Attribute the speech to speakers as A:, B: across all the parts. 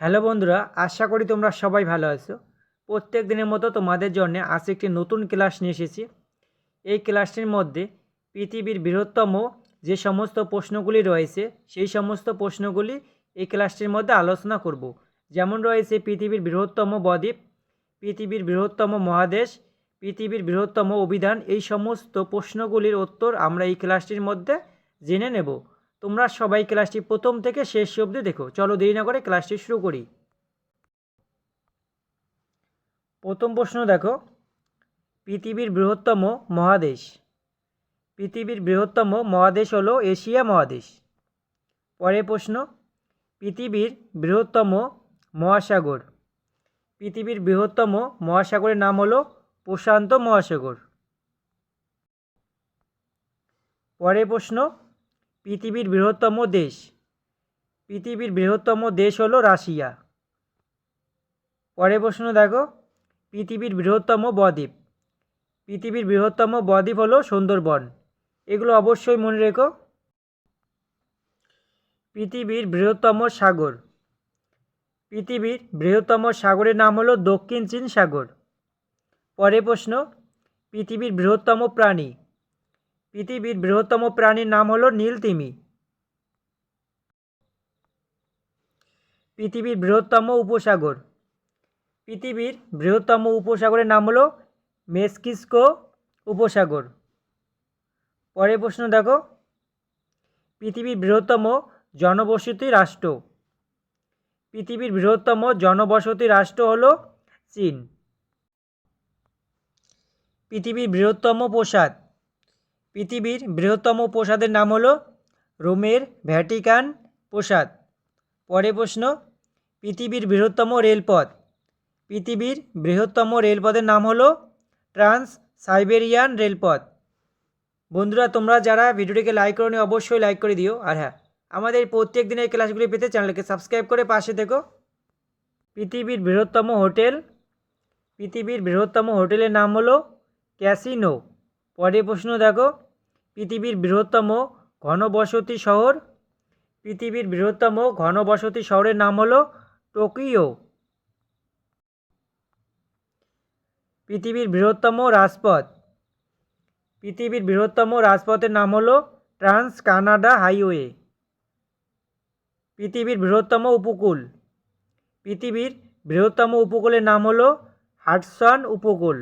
A: Hello বন্ধুরা, আশা করি তোমরা সবাই ভালো আছো। প্রত্যেক দিনের মতো তোমাদের জন্য আজ একটি নতুন ক্লাস নিয়ে এসেছি। এই ক্লাসটির মধ্যে পৃথিবীর বৃহত্তম যে সমস্ত প্রশ্নগুলি রয়েছে, সেই সমস্ত প্রশ্নগুলি এই ক্লাসটির মধ্যে আলোচনা করব। যেমন রয়েছে পৃথিবীর বৃহত্তম বদ্বীপ, পৃথিবীর বৃহত্তম মহাদেশ, পৃথিবীর বৃহত্তম অভিধান, এই সমস্ত প্রশ্নগুলির উত্তর আমরা এই ক্লাসটির মধ্যে জেনে নেব। তোমরা সবাই ক্লাসটি প্রথম থেকে শেষ অবধি দেখো। চলো দেরি না করে ক্লাসটি শুরু করি। প্রথম প্রশ্ন দেখো। পৃথিবীর বৃহত্তম মহাদেশ। পৃথিবীর বৃহত্তম মহাদেশ হলো এশিয়া মহাদেশ। পরের প্রশ্ন, পৃথিবীর বৃহত্তম মহাসাগর। পৃথিবীর বৃহত্তম মহাসাগরের নাম হলো প্রশান্ত মহাসাগর। পরের প্রশ্ন পৃথিবীর বৃহত্তম দেশ। পৃথিবীর বৃহত্তম দেশ হলো রাশিয়া। পরের প্রশ্ন দেখো। পৃথিবীর বৃহত্তম বদ্বীপ। পৃথিবীর বৃহত্তম বদ্বীপ হলো সুন্দরবন। এগুলো অবশ্যই মনে রেখো। পৃথিবীর বৃহত্তম সাগর। পৃথিবীর বৃহত্তম সাগরের নাম হলো দক্ষিণ চীন সাগর। পরের প্রশ্ন। পৃথিবীর বৃহত্তম প্রাণী। পৃথিবীর বৃহত্তম প্রাণীর নাম হলো নীলতিমি। পৃথিবীর বৃহত্তম উপসাগর। পৃথিবীর বৃহত্তম উপসাগরের নাম হলো মেসকিস্কো উপসাগর। পরের প্রশ্ন দেখো। পৃথিবীর বৃহত্তম জনবসতি রাষ্ট্র। পৃথিবীর বৃহত্তম জনবসতি রাষ্ট্র হলো চীন। পৃথিবীর বৃহত্তম প্রসাদ। পৃথিবীর বৃহত্তম প্রসাদের নাম হলো রোমের ভ্যাটিকান প্রসাদ। পরে প্রশ্ন, পৃথিবীর বৃহত্তম রেলপথ। পৃথিবীর বৃহত্তম রেলপথের নাম হলো ট্রান্স সাইবেরিয়ান রেলপথ। বন্ধুরা, তোমরা যারা ভিডিওটিকে লাইক করো অবশ্যই লাইক করে দিও। আর হ্যাঁ আমাদের প্রত্যেক দিনের ক্লাসগুলি পেতে চ্যানেলকে সাবস্ক্রাইব করে পাশে থেকো। পৃথিবীর বৃহত্তম হোটেল, পৃথিবীর বৃহত্তম হোটেলের নাম হলো ক্যাসিনো। পরের প্রশ্ন দেখো, পৃথিবীর বৃহত্তম ঘনবসতি শহর, পৃথিবীর বৃহত্তম ঘনবসতি শহরের নাম হলো টোকিও। পৃথিবীর বৃহত্তম রাজপথ, পৃথিবীর বৃহত্তম রাজপথের নাম হলো ট্রান্স কানাডা হাইওয়ে। পৃথিবীর বৃহত্তম উপকূল, পৃথিবীর বৃহত্তম উপকূলের নাম হলো হাডসন উপকূল।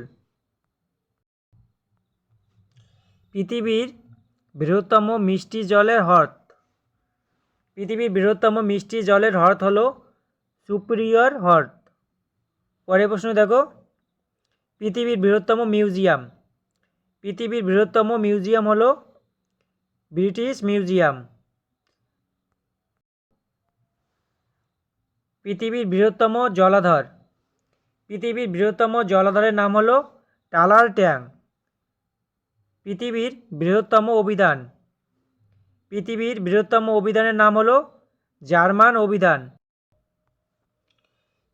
A: পৃথিবীর বৃহত্তম মিষ্টি জলের হ্রদ। পৃথিবীর বৃহত্তম মিষ্টি জলের হ্রদ হলো সুপ্রিয়র হ্রদ। পরের প্রশ্ন দেখো। পৃথিবীর বৃহত্তম মিউজিয়াম। পৃথিবীর বৃহত্তম মিউজিয়াম হলো ব্রিটিশ মিউজিয়াম। পৃথিবীর বৃহত্তম জলাধর। পৃথিবীর বৃহত্তম জলাধরের নাম হলো টালার ট্যাং। পৃথিবীর বৃহত্তম অভিধান। পৃথিবীর বৃহত্তম অভিধানের নাম হলো জার্মান অভিধান।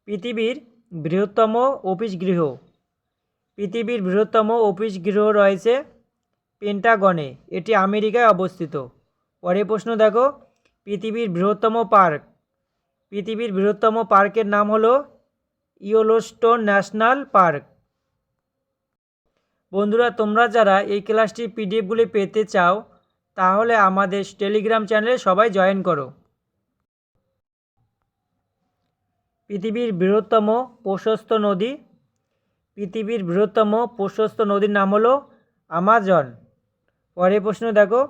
A: পৃথিবীর বৃহত্তম অফিস গৃহ। পৃথিবীর বৃহত্তম অফিস গৃহ রয়েছে পেন্টাগনে, এটি আমেরিকায় অবস্থিত। পরের প্রশ্ন দেখো, পৃথিবীর বৃহত্তম পার্ক। পৃথিবীর বৃহত্তম পার্কের নাম হলো ইয়োলোস্টোন ন্যাশনাল পার্ক। বন্ধুরা, তোমরা যারা এই ক্লাসটির পিডিএফগুলি পেতে চাও, তাহলে আমাদের টেলিগ্রাম চ্যানেলে সবাই জয়েন করো। পৃথিবীর বৃহত্তম প্রশস্ত নদী। পৃথিবীর বৃহত্তম প্রশস্ত নদীর নাম হলো আমাজন। পরের প্রশ্ন দেখো,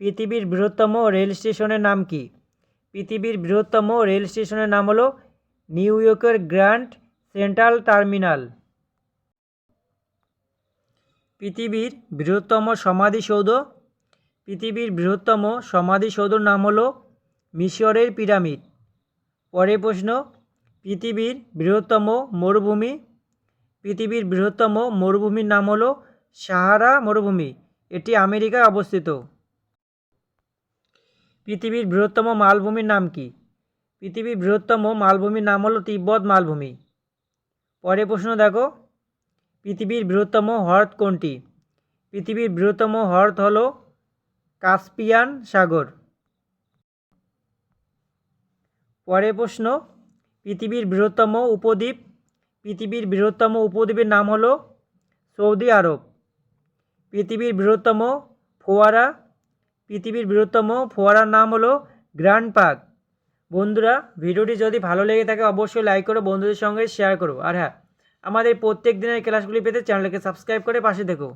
A: পৃথিবীর বৃহত্তম রেল স্টেশনের নাম কি? পৃথিবীর বৃহত্তম রেল স্টেশনের নাম হলো নিউ ইয়র্কের গ্র্যান্ড সেন্ট্রাল টার্মিনাল। পৃথিবীর বৃহত্তম সমাধিসৌধ। পৃথিবীর বৃহত্তম সমাধিসৌধর নাম হলো মিশরের পিরামিড। পরের প্রশ্ন, পৃথিবীর বৃহত্তম মরুভূমি। পৃথিবীর বৃহত্তম মরুভূমির নাম হলো সাহারা মরুভূমি। এটি আমেরিকায় অবস্থিত। পৃথিবীর বৃহত্তম মালভূমির নাম কি? পৃথিবীর বৃহত্তম মালভূমির নাম হলো তিব্বত মালভূমি। পরের প্রশ্ন দেখো পৃথিবীর বৃহত্তম হ্রদ কোনটি? পৃথিবীর বৃহত্তম হ্রদ হল কাস্পিয়ান সাগর। পরের প্রশ্ন, পৃথিবীর বৃহত্তম উপদ্বীপ, পৃথিবীর বৃহত্তম উপদ্বীপের নাম হল সৌদি আরব। পৃথিবীর বৃহত্তম ফোয়ারা, পৃথিবীর বৃহত্তম ফোয়ারার নাম হলো গ্র্যান্ড পার্ক। বন্ধুরা, ভিডিওটি যদি ভালো লেগে থাকে, অবশ্যই লাইক করো, বন্ধুদের সঙ্গে শেয়ার করো। আর হ্যাঁ আমাদের প্রত্যেক দিনের ক্লাসগুলি পেতে চ্যানেলকে সাবস্ক্রাইব করে পাশে দেখো।